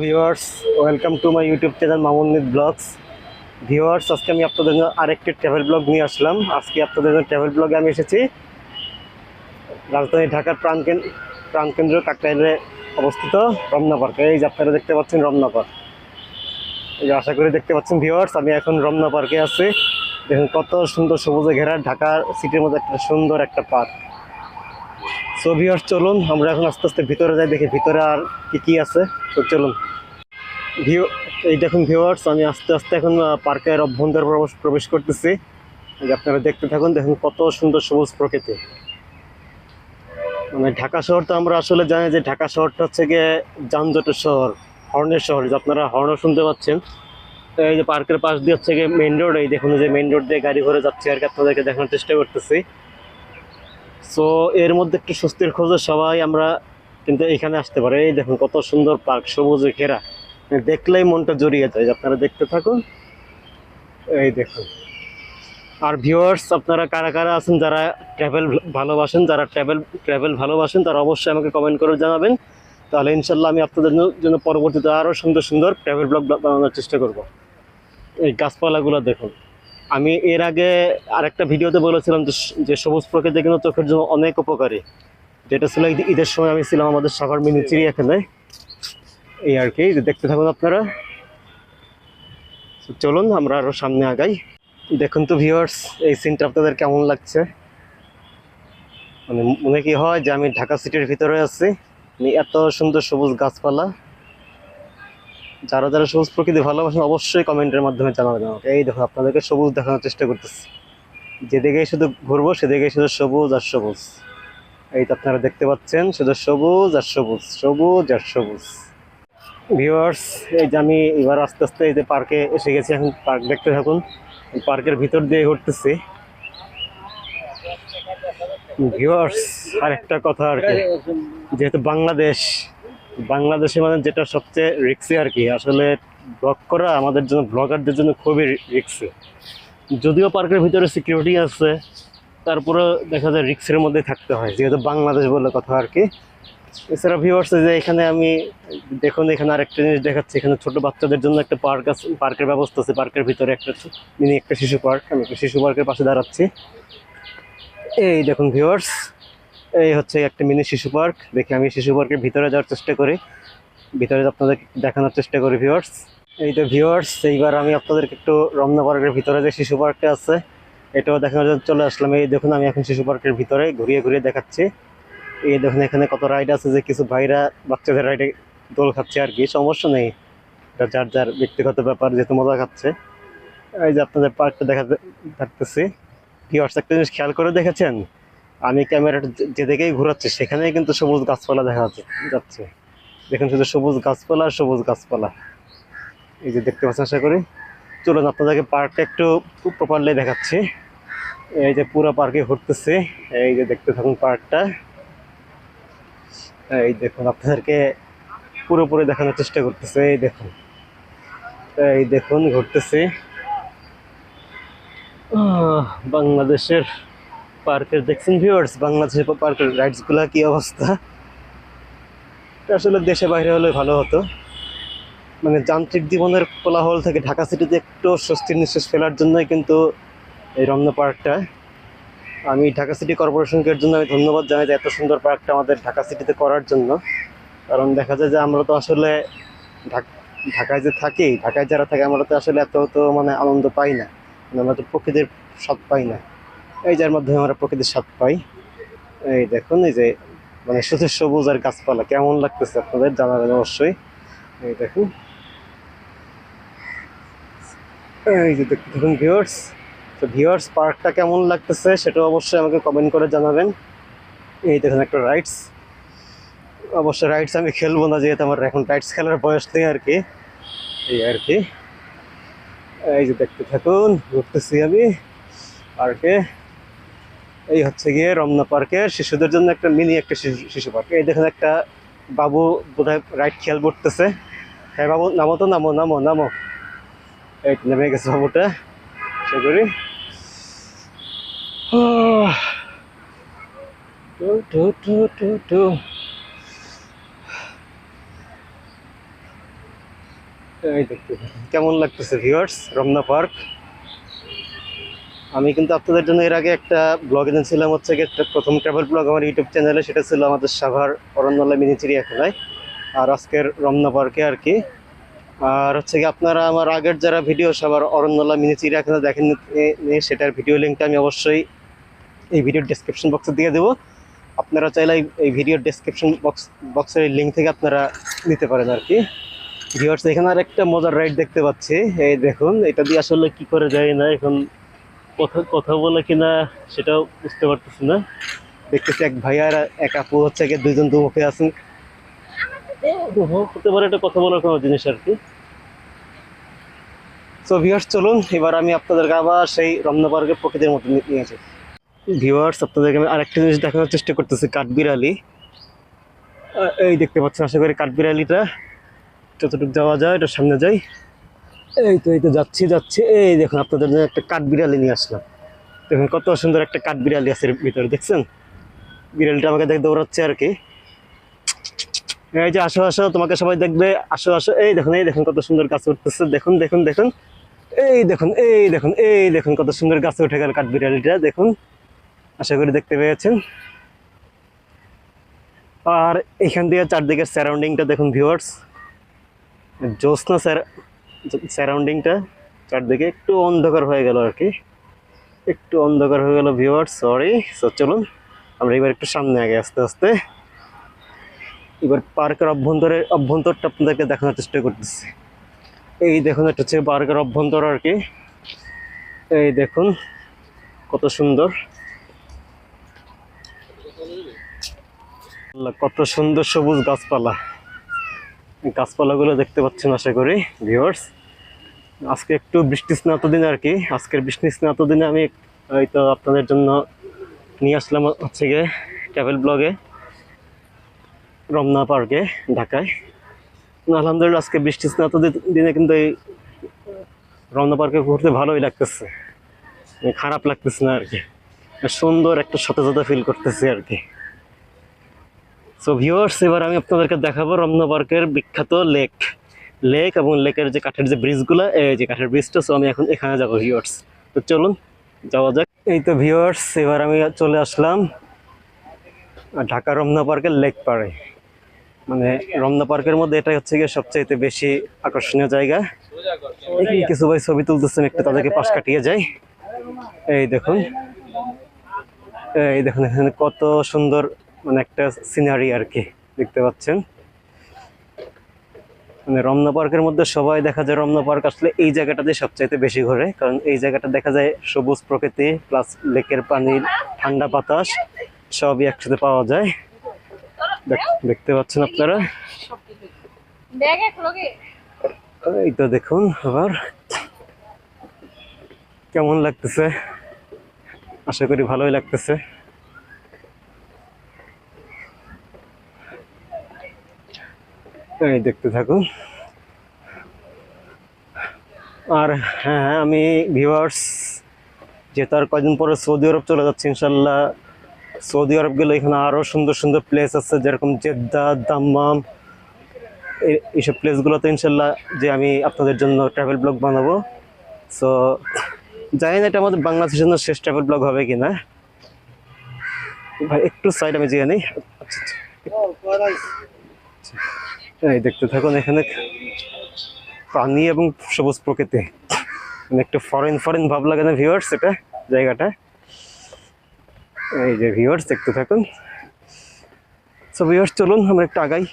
Viewers welcome to my YouTube channel মামুনিদ vlogs viewers আজকে আমি আপনাদের জন্য আরেকটি ট্রাভেল ব্লগ নিয়ে আসলাম। আজকে আপনাদের জন্য ট্রাভেল ব্লগে আমি এসেছি। রাজধানী ঢাকার প্রাণকেন্দ্র প্রাণকেন্দ্র কাকরাইলে অবস্থিত রমনা পার্কে এই যে আপনারা দেখতে পাচ্ছেন রমনা পার্ক এই যে আশা করি দেখতে পাচ্ছেন ভিউয়ার্স আমি এখন রমনা পার্কে আছি। দেখুন কত সুন্দর সবুজে ঘেরা ঢাকা সিটির মধ্যে একটা সুন্দর একটা পার্ক সো ভিউয়ার্স চলুন, আমরা এখন আস্তে আস্তে ভিতরে যাই, দেখি ভিতরে আর কি কি আছে। তো চলুন। ভিউ এই দেখুন ভিউয়ার্স আমি আস্তে আস্তে এখন পার্কের অভ্যন্তর প্রবেশ- প্রবেশ করতেছি। আপনারা দেখতে থাকুন, দেখুন কত সুন্দর সবুজ প্রকৃতি। মানে ঢাকা শহর তো আমরা আসলে জানি যে ঢাকা শহরটা হচ্ছে গিয়ে যানজটের শহর, হর্নের শহর, যে আপনারা হর্নও শুনতে পাচ্ছেন। এই যে পার্কের পাশ দিয়ে হচ্ছে গিয়ে মেইন রোড এই দেখুন যে মেইন রোড দিয়ে গাড়ি ঘোরে যাচ্ছে আর কি, আপনাদেরকে দেখানোর চেষ্টা করতেছি। সো এর মধ্যে একটু স্বস্তির খোঁজে সবাই আমরা কিন্তু এখানে আসতে পারে। এই দেখুন কত সুন্দর পার্ক, সবুজে ঘেরা। মানে দেখলেই মনটা জড়িয়ে যায় আপনারা দেখতে থাকুন। এই দেখুন। আর ভিউয়ার্স আপনারা কারা কারা আছেন, যারা ট্রাভেল ভালোবাসেন, যারা ট্রাভেল ট্রাভেল ভালোবাসেন, তারা অবশ্যই আমাকে কমেন্ট করে জানাবেন। তাহলে ইনশাল্লাহ আমি আপনাদের জন্য- পরবর্তীতে আরও সুন্দর সুন্দর ট্রাভেল ব্লগ বানানোর চেষ্টা করব। এই গাছপালাগুলো দেখুন। আমি এর আগে আরেকটা ভিডিওতে বলেছিলাম যে সবুজ প্রকৃতি কিন্তু চোখের জন্য অনেক উপকারী। যেটা ছিল ঈদের সময় আমি ছিলাম আমাদের সাভার মিনি চিড়িয়াখানায়। এই আর কি দেখতে থাকুন আপনারা। চলুন, আমরা আরও সামনে আগাই। দেখুন তো ভিউয়ার্স এই সিনটা আপনাদের কেমন লাগছে? মানে মনে কি হয় যে আমি ঢাকা সিটির ভিতরে আছি। এত সুন্দর সবুজ গাছপালা। যারা যারা সবুজ প্রকৃতি ভালোবাসেন, অবশ্যই কমেন্টের মাধ্যমে জানাবেন আমাকে। এই দেখো, আপনাদেরকে সবুজ দেখানোর চেষ্টা করতেছি। যেদিকেই শুধু ঘুরবো, সেদিকেই শুধু সবুজ আর সবুজ। এই তো আপনারা দেখতে পাচ্ছেন, শুধু সবুজ আর সবুজ সবুজ আর সবুজ। ভিউয়ার্স এই যে আমি এবার আস্তে আস্তে এই যে পার্কে এসে গেছি, এখন পার্ক দেখতে থাকুন। পার্কের ভিতর দিয়ে ঘুরতেছি। ভিউয়ার্স আর একটা কথা আর কি। যেহেতু বাংলাদেশ বাংলাদেশে মানে যেটা সবচেয়ে রিক্সি আর কি, আসলে ব্লগ করা আমাদের জন্য ব্লগারদের জন্য খুবই রিক্সি যদিও পার্কের ভিতরে সিকিউরিটি আছে তারপরে দেখা যায় রিক্সের মধ্যে থাকতে হয়, যেহেতু বাংলাদেশ বলে কথা আর কি। এছাড়া ভিউয়ার্স যে এখানে আমি দেখুন, এখানে আরেকটা জিনিস দেখাচ্ছি, এখানে ছোট বাচ্চাদের জন্য একটা পার্ক আছে পার্কের ব্যবস্থা আছে পার্কের ভিতরে একটা মিনি একটা শিশু পার্ক আমি একটা শিশু পার্কের পাশে দাঁড়াচ্ছি। এই দেখুন ভিউয়ার্স এই হচ্ছে একটা মিনি শিশু পার্ক। দেখি আমি শিশু পার্কের ভিতরে যাওয়ার চেষ্টা করি। ভিতরে আপনাদের দেখানোর চেষ্টা করি ভিউয়ার্স এই তো ভিউয়ার্স এইবার আমি আপনাদেরকে একটু রমনা পার্কের ভিতরে যে শিশু পার্কটা আছে, এটাও দেখানোর জন্য চলে আসলাম। এই দেখুন, আমি এখন শিশু পার্কের ভিতরে ঘুরিয়ে ঘুরিয়ে দেখাচ্ছি। এই দেখুন, এখানে কত রাইড আছে যে কিছু ভাইরা বাচ্চাদের রাইডে দোল খাচ্ছে আর কি। সমস্যা নেই। এটা যার যার ব্যক্তিগত ব্যাপার যেহেতু মজা খাচ্ছে। এই যে আপনাদের পার্কটা দেখা থাকতেছি ভিউয়ার্স একটা জিনিস খেয়াল করে দেখেছেন? আমি ক্যামেরাটা যেদিকেই ঘোরাচ্ছি, সেখানেই কিন্তু সবুজ গাছপালা দেখা যাচ্ছে- দেখুন শুধু সবুজ গাছপালা সবুজ গাছপালা। এই যে দেখতে পাচ্ছেন, আশা করি। চলুন আপনাদেরকে পার্কটা একটু খুব প্রপারলি দেখাচ্ছি। এই যে পুরো পার্কে ঘুরতেছে। এই যে দেখতে থাকুন পার্কটা। এই দেখুন, আপনাদেরকে পুরোপুরি দেখানোর চেষ্টা করতেছে। এই দেখুন। এই দেখুন, ঘুরতেছে। বাংলাদেশের পার্কের দেখছেন ভিউয়ার্স বাংলাদেশের পার্কের রাইডসগুলো কি অবস্থা? আসলে দেশে বাইরে হলে ভালো হতো। মানে যান্ত্রিক জীবনের কোলাহল থেকে ঢাকা সিটিতে একটু স্বস্তির নিঃশ্বাস ফেলার জন্যই কিন্তু এই রমনা পার্কটা। আমি ঢাকা সিটি কর্পোরেশনকে জন্য আমি ধন্যবাদ জানাই যে এত সুন্দর পার্কটা আমাদের ঢাকা সিটিতে করার জন্য। কারণ দেখা যায় যে আমরা তো আসলে ঢাক- ঢাকায় যে থাকি, ঢাকায় যারা থাকে, আমরা তো আসলে এত তো মানে আনন্দ পাই না। মানে আমরা তো প্রকৃতির স্বাদ পাই না। এই যার মাধ্যমে আমরা প্রকৃতির স্বাদ পাই। এই দেখুন, এই যে মানে শুধু সবুজ আর গাছপালা, কেমন লাগতেছে আপনাদের জানাবেন অবশ্যই। এই দেখুন। এই যে দেখতে থাকুন ভিউয়ার্স তো ভিউয়ার্স পার্কটা কেমন লাগতেছে সেটা অবশ্যই আমাকে কমেন্ট করে জানাবেন। এই দেখুন একটা রাইডস অবশ্য রাইডস আমি খেলব না, যেহেতু আমার এখন রাইডস খেলার বয়স নেই আর কি। এই আর কি। এই যে দেখতে থাকুন, ঘুরতেছি আমি পার্কে এই হচ্ছে গিয়ে রমনা পার্কে শিশুদের জন্য একটা মিনি একটা শিশু পার্ক। এই দেখুন একটা বাবু বোধহয় রাইট খেয়াল করতেছে। হ্যাঁ বাবু, নামো তো, নামো নামো নামো। এই নেমে গেছে বাবুটা। সে করি। কেমন লাগতেছে ভিউয়ার্স রমনা পার্ক? আমি কিন্তু আপনাদের জন্য এর আগে একটা ব্লগ এনেছিলাম, হচ্ছে একটা প্রথম ট্রাভেল ব্লগ আমার ইউটিউব চ্যানেলে সেটা ছিল আমাদের সাভার অরণ্যলা মিনি চিড়িয়াখানায় আর আজকের রমনা পার্কে আর কি। আর হচ্ছে কি আপনারা আমার আগের যারা ভিডিও সাভার অরণ্যলা মিনি চিড়িয়াখানা দেখেন সেটার ভিডিও লিঙ্কটা আমি অবশ্যই এই ভিডিওর ডেসক্রিপশন বক্সে দিয়ে দেবো। আপনারা চাইলে এই- এই ভিডিওর ডেসক্রিপশন বক্স বক্সের লিঙ্ক থেকে আপনারা নিতে পারেন আর কি। ভিউয়ার্স এখানে আর একটা মজার রাইড দেখতে পাচ্ছি, এই দেখুন, এটা দিয়ে আসলে কি করে যায় না, এখন কথা কথা বলে কিনা সেটাও বুঝতে পারতেছি না। দেখতেছি এক ভাই আর এক আপু হচ্ছে গিয়ে দুইজন দুমুখে আছেন। হতে পারে এটা কথা বলার কোনো জিনিস আর কি। সো ভিউয়ার্স চলুন এবার আমি আপনাদেরকে আবার সেই রমনা পার্কের প্রকৃতির মতো নিয়ে যাই ভিউয়ার্স আপনাদেরকে আমি আরেকটা জিনিস দেখানোর চেষ্টা করতেছি কাঠবিড়ালি। এই দেখতে পাচ্ছেন আশা করি কাঠবিড়ালিটা যতটুকু যাওয়া যায় এটা সামনে যাই। এই তো এই তো যাচ্ছি যাচ্ছি। এই দেখুন, আপনাদের জন্য একটা কাঠ বিড়ালি নিয়ে আসলাম। দেখুন, কত সুন্দর একটা কাঠ বিড়ালি আছে ভিতরে, দেখছেন? বিড়ালটা আমাকে দেখে দৌড়াচ্ছে আর কি। এই যে, আসো আসো, তোমাকে সবাই দেখবে। আসো আসো। এই দেখুন এই দেখুন, কত সুন্দর গাছ উঠতেছে। দেখুন দেখুন দেখুন। এই দেখুন এই দেখুন এই দেখুন, কত সুন্দর গাছে উঠে গেল কাঠ বিড়ালিটা। দেখুন, আশা করি দেখতে পেয়েছেন। আর এখান দিয়ে চারদিকের সারাউন্ডিংটা দেখুন ভিউয়ার্স জ্যোৎস্না সারাউন্ডিংটা চারদিকে একটু অন্ধকার হয়ে গেল আর কি। একটু অন্ধকার হয়ে গেল ভিউয়ার্স সরি সো চলুন, আমরা এবার একটু সামনে আগে, আস্তে আস্তে। এবার পার্কের অভ্যন্তরে অভ্যন্তরটা আপনাদেরকে দেখানোর চেষ্টা করতেছি। এই দেখুন, এটা হচ্ছে পার্কের অভ্যন্তর আর কি। এই দেখুন, কত সুন্দর। কত সুন্দর সবুজ গাছপালা। গাছপালাগুলো দেখতে পাচ্ছেন, আশা করি ভিউয়ার্স আজকে একটু বৃষ্টি স্নাত দিন আর কি আজকের বৃষ্টি স্নাত দিনে আমি হয়তো আপনাদের জন্য নিয়ে আসলাম হচ্ছে গিয়ে ট্রাভেল ব্লগে রমনা পার্কে ঢাকায়। আলহামদুলিল্লাহ আজকে বৃষ্টি স্নাত দিনে কিন্তু এই রমনা পার্কে ঘুরতে ভালোই লাগতেছে। মানে খারাপ লাগতেছে না আর কি সুন্দর একটা সতেজতা ফিল করতেছি আর কি সো ভিউয়ার্স এবার আমি আপনাদেরকে দেখাবো রমনা পার্কের বিখ্যাত লেক লেক এবং লেকের যে কাঠের যে ব্রিজগুলো এই যে কাঠের ব্রিজটা সো আমি এখন এখানে যাব ভিউয়ার্স তো চলুন, যাওয়া যাক। এই তো ভিউয়ার্স এবার আমি চলে আসলাম ঢাকা রমনা পার্কের লেক পাড়ে। মানে রমনা পার্কের মধ্যে এটাই হচ্ছে গিয়ে সবচাইতে বেশি আকর্ষণীয় জায়গা। কিছু ভাই ছবি তুলতেছেন, একটু তাদেরকে পাশ কাটিয়ে যাই। এই দেখুন এই দেখুন, এখানে কত সুন্দর মানে একটা সিনারি আর কি, দেখতে পাচ্ছেন। মানে রমনা পার্কের মধ্যে সবাই দেখা যায় রমনা পার্ক আসলে এই জায়গাটাতে সবচাইতে বেশি ঘোরে কারণ এই জায়গাটা দেখা যায় সবুজ প্রকৃতি প্লাস লেকের পানি ঠান্ডা বাতাস সবই একসাথে পাওয়া যায়। দেখ- দেখতে পাচ্ছেন আপনারা? এই তো দেখুন আবার। কেমন লাগতেছে? আশা করি ভালোই লাগতেছে। এই দেখতে থাকুন। আর হ্যাঁ আমি ভিউয়ার্স যেহেতু আর কয়দিন পরে সৌদি আরব চলে যাচ্ছে ইনশাল্লাহ সৌদি আরব গেলে এখানে আরও সুন্দর সুন্দর প্লেস আছে যেরকম জেদ্দা দাম্মাম এই- এইসব প্লেসগুলোতে ইনশাল্লাহ যে আমি আপনাদের জন্য ট্রাভেল ব্লগ বানাবো। সো জানি না এটা আমাদের বাংলাদেশের জন্য শেষ ট্রাভেল ব্লগ হবে কি না ভাই একটু সাইড আমি যেয়ে নিই। আচ্ছা, আচ্ছা। এই দেখতে থাকুন, এখানে পানি এবং সবুজ প্রকৃতি। মানে একটু ফরেন ফরেন ভাব লাগে না ভিউয়ার্স এটা জায়গাটা। এই যে ভিউয়ার্স দেখতে থাকুন। সো ভিউয়ার্স চলুন, আমরা একটু আগাই।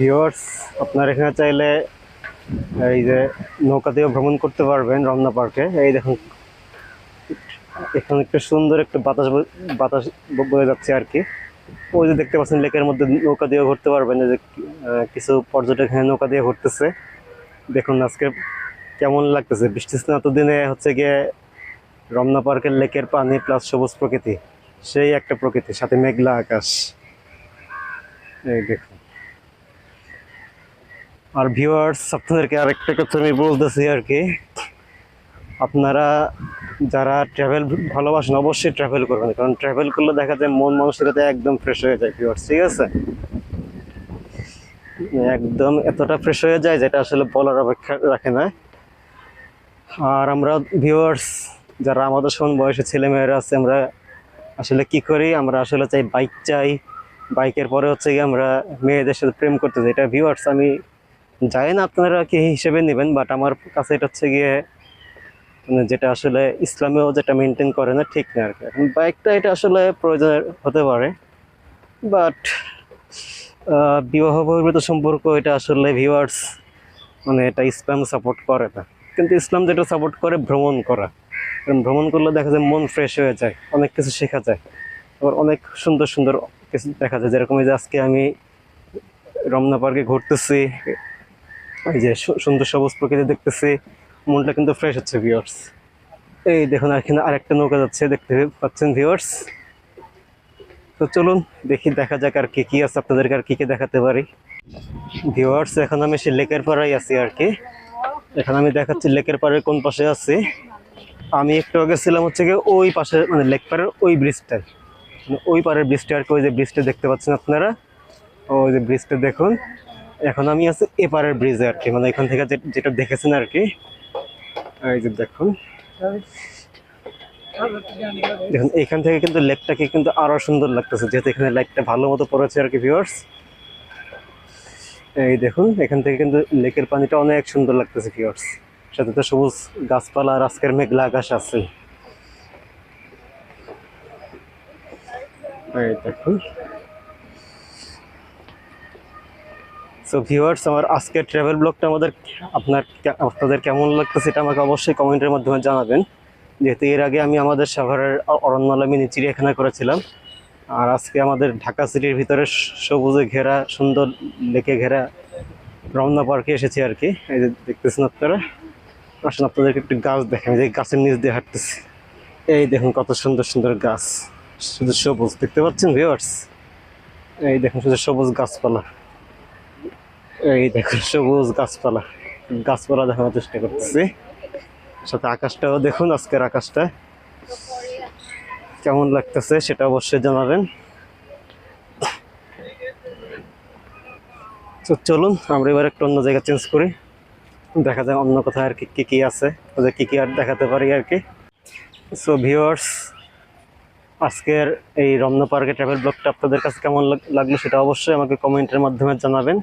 ভিউয়ার্স আপনার এখানে চাইলে এই যে নৌকা দিয়েও ভ্রমণ করতে পারবেন, রমনা পার্কে। এই দেখুন, এখানে একটা সুন্দর একটা বাতাস বাতাস বয়ে যাচ্ছে আর কি। ওই যে দেখতে পাচ্ছেন লেকের মধ্যে নৌকা দিয়েও ঘুরতে পারবেন যে কিছু পর্যটক এখানে নৌকা দিয়ে ঘুরতেছে। দেখুন আজকে কেমন লাগতেছে, বৃষ্টি স্নাত দিনে, হচ্ছে গিয়ে রমনা পার্কের লেকের পানি প্লাস সবুজ প্রকৃতি, সেই একটা প্রকৃতি, সাথে মেঘলা আকাশ। এই দেখুন। আর ভিউয়ার্স আপনাদেরকে আরেকটা কথা আমি বলতেছি আর কি, আপনারা যারা ট্রাভেল ভালোবাসেন অবশ্যই ট্রাভেল করবেন। কারণ ট্রাভেল করলে দেখা যায় মন মানসিকতা একদম ফ্রেশ হয়ে যায় ভিউয়ার্স ঠিক আছে? একদম এতটা ফ্রেশ হয়ে যায় যেটা আসলে বলার অপেক্ষা রাখে না। আর আমরা ভিউয়ার্স যারা আমাদের সমান বয়সী ছেলেমেয়েরা আছে, আমরা আসলে কি করি? আমরা আসলে চাই বাইক চাই। বাইকের পরে হচ্ছে গিয়ে আমরা মেয়েদের সাথে প্রেম করতে চাই এটা ভিউয়ার্স আমি জানি না আপনারা কি হিসেবে নেবেন বাট আমার কাছে এটা হচ্ছে গিয়ে যেটা আসলে ইসলামেও যেটা মেনটেন করে না, ঠিক না আর কি বাইকটা এটা আসলে প্রয়োজন হতে পারে বাট বিবাহ বহির্ভূত সম্পর্ক এটা আসলে ভিউয়ার্স মানে এটা ইসলাম সাপোর্ট করে না। কিন্তু ইসলাম যেটা সাপোর্ট করে ভ্রমণ করা। কারণ ভ্রমণ করলে দেখা যায় মন ফ্রেশ হয়ে যায়, অনেক কিছু শেখা যায়। আবার অনেক সুন্দর সুন্দর কিছু দেখা যায়। যেরকম যে আজকে আমি রমনা পার্কে ঘুরতেছি, এই যে সুন্দর সবুজ প্রকৃতি দেখতেছি মনটা কিন্তু ফ্রেশ হচ্ছে ভিউয়ার্স এই দেখুন, আর এখানে আরেকটা নৌকা যাচ্ছে, দেখতে পাচ্ছেন ভিউয়ার্স তো চলুন, দেখি, দেখা যাক আর কি, কী আছে আপনাদেরকে আর কী কী দেখাতে পারি। ভিউয়ার্স এখন আমি সে লেকের পাড়ায় আছি আর কি। এখন আমি দেখাচ্ছি লেকের পাড়ের কোন পাশে আছি। আমি একটু আগে ছিলাম হচ্ছে গিয়ে ওই পাশে মানে লেক পাড়ের ওই ব্রিজটায় মানে ওই পাড়ের ব্রিজটা আর কি, ওই যে ব্রিজটা দেখতে পাচ্ছেন আপনারা? ওই যে ব্রিজটা দেখুন। এখন আমি আছি এপারের ব্রিজে আর কি মানে এখান থেকে যেটা দেখেছেন আর কি। দেখুন। এখান থেকে কিন্তু লেকটাকে কিন্তু আরও সুন্দর লাগতেছে, যেহেতু এখানে লাইটটা ভালো মতো পড়েছে আর কি ভিউয়ার্স এই দেখুন, এখান থেকে কিন্তু লেকের পানিটা অনেক সুন্দর লাগতেছে ভিউয়ার্স সাথে তো সবুজ গাছপালা আর আজকের মেঘলা আকাশ আছে। দেখুন। সো ভিউয়ার্স আমার আজকের ট্রাভেল ব্লগটা আমাদের আপনার আপনাদের কেমন লাগতেছে সেটা আমাকে অবশ্যই কমেন্টের মাধ্যমে জানাবেন। যেহেতু এর আগে আমি আমাদের সাভারের অ- অরণ্যলা মিনি চিড়িয়াখানা করেছিলাম। আর আজকে আমাদের ঢাকা সিটির ভিতরে সবুজে ঘেরা, সুন্দর লেকে ঘেরা রমনা পার্কে এসেছি আর কি। এই যে দেখতেছেন আপনারা। আসুন, আপনাদেরকে একটু গাছ দেখেন যে গাছের নিচ দিয়ে হাঁটতেছি। এই দেখুন কত সুন্দর সুন্দর গাছ। শুধু সবুজ। দেখতে পাচ্ছেন ভিউয়ার্স এই দেখুন, শুধু সবুজ গাছপালা। এই দেখুন সবুজ গাছপালা। গাছপালা দেখানোর চেষ্টা করতেছি। সাথে আকাশটাও দেখুন, আজকের আকাশটা। কেমন লাগতেছে সেটা অবশ্যই জানাবেন। তো চলুন, আমরা এবার একটু অন্য জায়গা চেঞ্জ করি। দেখা যায় অন্য কোথায় আর কি কি কি আছে। ওদের কি কি আর দেখাতে পারি আর কি। সো ভিউয়ার্স আজকের এই রমনা পার্কে ট্রাভেল ব্লগটা আপনাদের কাছে কেমন লাগ- লাগল সেটা অবশ্যই আমাকে কমেন্টের মাধ্যমে জানাবেন।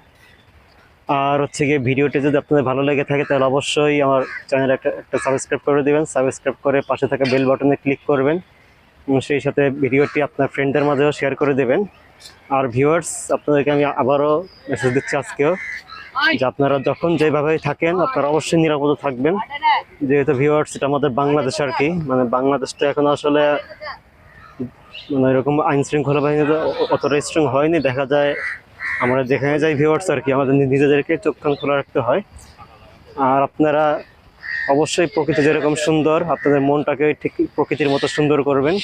আর হচ্ছে গিয়ে ভিডিওটি যদি আপনাদের ভালো লেগে থাকে, তাহলে অবশ্যই আমার চ্যানেল একটা একটা সাবস্ক্রাইব করে দেবেন। সাবস্ক্রাইব করে পাশে থাকা বেল বাটনে ক্লিক করবেন। সেই সাথে ভিডিওটি আপনার ফ্রেন্ডদের মাঝেও শেয়ার করে দেবেন। আর ভিউয়ার্স আপনাদেরকে আমি আবারও মেসেজ দিচ্ছি আজকেও যে আপনারা যখন যেভাবেই থাকেন, আপনারা অবশ্যই নিরাপদ থাকবেন। যেহেতু ভিউয়ার্স এটা আমাদের বাংলাদেশ আর কি। মানে বাংলাদেশটা এখন আসলে মানে এরকম আইন শৃঙ্খলা বাহিনী অতটা স্ট্রং হয়নি। দেখা যায় আমরা যেখানে যাই ভিউয়ার্স আর কি, আমাদের নিজেদেরকে চোখ কান খোলা রাখতে হয়। আর আপনারা অবশ্যই প্রকৃতি যেরকম সুন্দর, আপনাদের মনটাকে ঠিক প্রকৃতির মতো সুন্দর করবেন।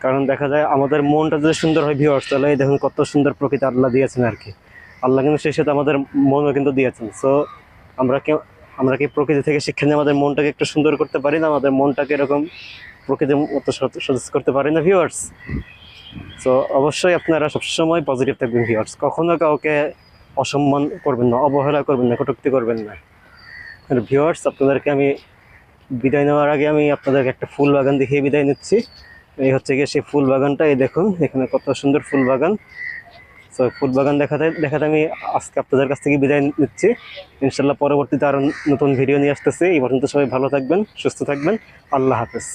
কারণ দেখা যায় আমাদের মনটা যদি সুন্দর হয় ভিউয়ার্স তাহলে দেখুন কত সুন্দর প্রকৃতি আল্লাহ দিয়েছেন আর কি। আল্লাহ কিন্তু সেই সাথে আমাদের মনও কিন্তু দিয়েছেন। সো আমরা কি আমরা কি প্রকৃতি থেকে শিক্ষা নিয়ে আমাদের মনটাকে একটু সুন্দর করতে পারি না? আমাদের মনটাকে এরকম প্রকৃতির মতো সত- সতেজ করতে পারি না ভিউয়ার্স তো অবশ্যই আপনারা সবসময় পজিটিভ থাকবেন ভিউয়ার্স কখনো কাউকে অসম্মান করবেন না, অবহেলা করবেন না, কটুক্তি করবেন না। আর ভিউয়ার্স আপনাদেরকে আমি বিদায় নেওয়ার আগে আমি আপনাদেরকে একটা ফুল বাগান দেখিয়ে বিদায় নিচ্ছি। এই হচ্ছে গিয়ে সেই ফুল বাগানটা, এই দেখুন, এখানে কত সুন্দর ফুল বাগান। তো ফুল বাগান দেখাতে দেখাতে আমি আজকে আপনাদের কাছ থেকে বিদায় নিচ্ছি। ইনশাল্লাহ পরবর্তীতে আরও নতুন ভিডিও নিয়ে আসতেছি। এই পর্যন্ত সবাই ভালো থাকবেন, সুস্থ থাকবেন। আল্লাহ হাফেজ।